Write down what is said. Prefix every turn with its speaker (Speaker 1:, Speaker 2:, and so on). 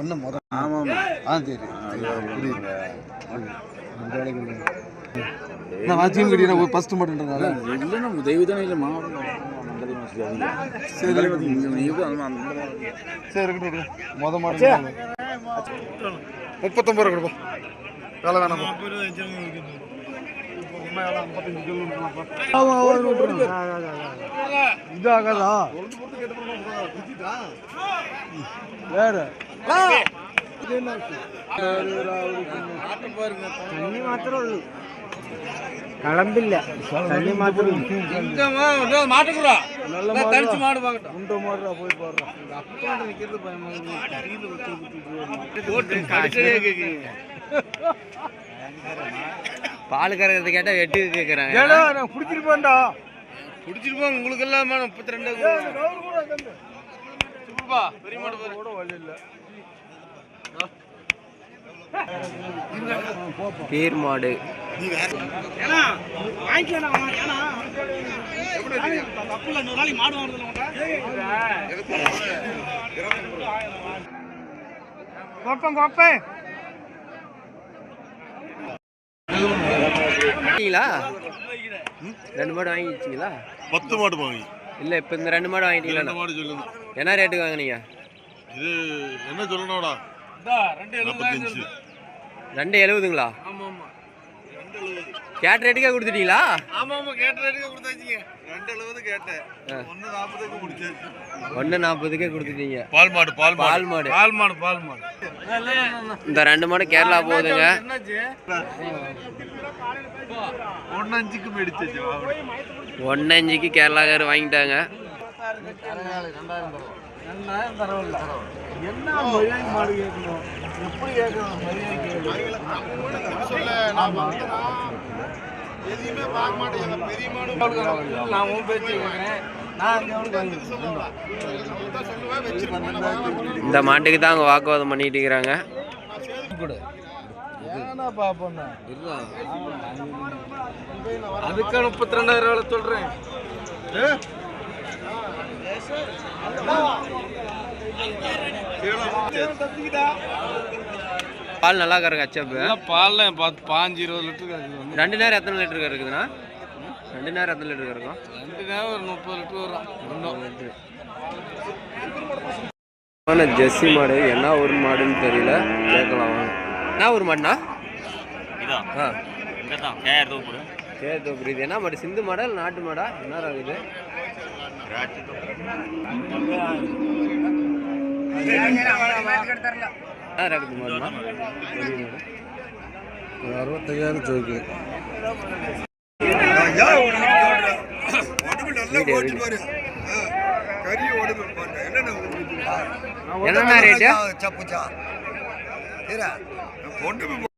Speaker 1: முன்ன முறை
Speaker 2: ஆமாம்
Speaker 1: ஆ சரி புரியுது அந்த வேலைக்கு. நான் வாட்சியும் கட்டினா ஃபர்ஸ்ட் மட்டும்ன்றதால
Speaker 2: இல்லை நம்ம தெய்வதானே இல்லை மாவட்டம் சரி.
Speaker 1: முத மாடு முப்பத்தொம்பது ரூபா கொடுப்போம் வேலை வேணாம் இதாகாதா வேற
Speaker 3: തണ്ണി മാത്രമേ ഉള്ളൂ കളമ്പില്ല തണ്ണി മാത്രമേ ഉള്ളൂ
Speaker 1: உண்டை மாடுறா போய் பாடுறா
Speaker 3: பால் கறக்கிறது கேட்டா வெட்டு கேட்கறாங்க
Speaker 1: ஏடா நான் பிடிச்சிருப்பேன்டா
Speaker 3: குடிச்சிருப்போம் உங்களுக்கு எல்லாம் முப்பத்தி ரெண்டு
Speaker 1: கூட வழி இல்லை
Speaker 3: பேர் மாடு வாங்கிட்டீங்களா? ரெண்டு மாடு வாங்கிட்டீங்களா?
Speaker 4: பத்து மாடு வாங்கி.
Speaker 3: இல்ல இப்ப இந்த ரெண்டு மாடு வாங்கிட்டீங்களா?
Speaker 4: மாடு சொல்லுங்க.
Speaker 3: என்ன ரேட்டுக்கு வாங்குனீங்க?
Speaker 4: இது என்ன சொல்லணும்டா? நாற்பத்தஞ்சு
Speaker 3: ரெண்டு எழுபதுங்களா? கேட்ட ரேட்டுக்கே கொடுத்துட்டீங்களா?
Speaker 4: ஆமா ஆமா கேட்ட ரேட்டுக்கு கொடுத்தாச்சுங்க. ரெண்டு எழுபது கேட்டேன். ஒன்று நாற்பதுக்கு முடிச்சாச்சு
Speaker 3: ஒன்று நாற்பதுக்கே கொடுத்துட்டீங்க.
Speaker 4: பால் மாடு பால்
Speaker 3: பால் மாடு
Speaker 4: பால் மாடு பால் மாடு
Speaker 3: இந்த ரெண்டு மாடு கேரளா போகுதுங்க.
Speaker 4: ஒன்று அஞ்சுக்கு மேடிச்சாச்சு
Speaker 3: ஒன்று அஞ்சுக்கு கேரளாக்கார் வாங்கிட்டாங்க.
Speaker 1: என்ன மரியாதை மாடு கேட்கணும் எப்படி கேட்கணும் மரியாதை
Speaker 4: எதையுமே பார்க்க மாட்டேங்க பெரிய மாடு
Speaker 1: நான் உன் பேச்சு
Speaker 3: இந்த மாட்டுக்கு தான் அவங்க வாக்குவாதம் பண்ணிட்டு இருக்கிறாங்க.
Speaker 1: ஏன்னா பாப்போண்ணா அதுக்கு முப்பத்தி ரெண்டாயிரம் ரூபாய் சொல்றேன்.
Speaker 3: பால் நல்லா கறங்க அச்சப்பு?
Speaker 1: பால்ல பார்த்து பாஞ்சு இருபது இருக்குது
Speaker 3: ரெண்டு நேரம் எத்தனை லிட்டர் இருக்குதுண்ணா ரெண்டு நேரம் எத்தனை லிட்டர் இருக்கும்
Speaker 1: ரெண்டு நேரம் ஒரு முப்பது லிட்டர் வரும்.
Speaker 3: ஜெர்சி மாடு. என்ன ஒரு மாடுன்னு தெரியல. கேட்கலாம். என்ன ஒரு மாடுண்ணா? ஆ. சரி தோ புரியுது என்ன மாடு? சிந்து மாடா இல்லை நாட்டு மாடா? என்ன இது? என்ன
Speaker 1: அறுபத்தையாயிரம் சோக்கு
Speaker 3: என்னென்ன ரேட்டு?
Speaker 4: பொண்ணு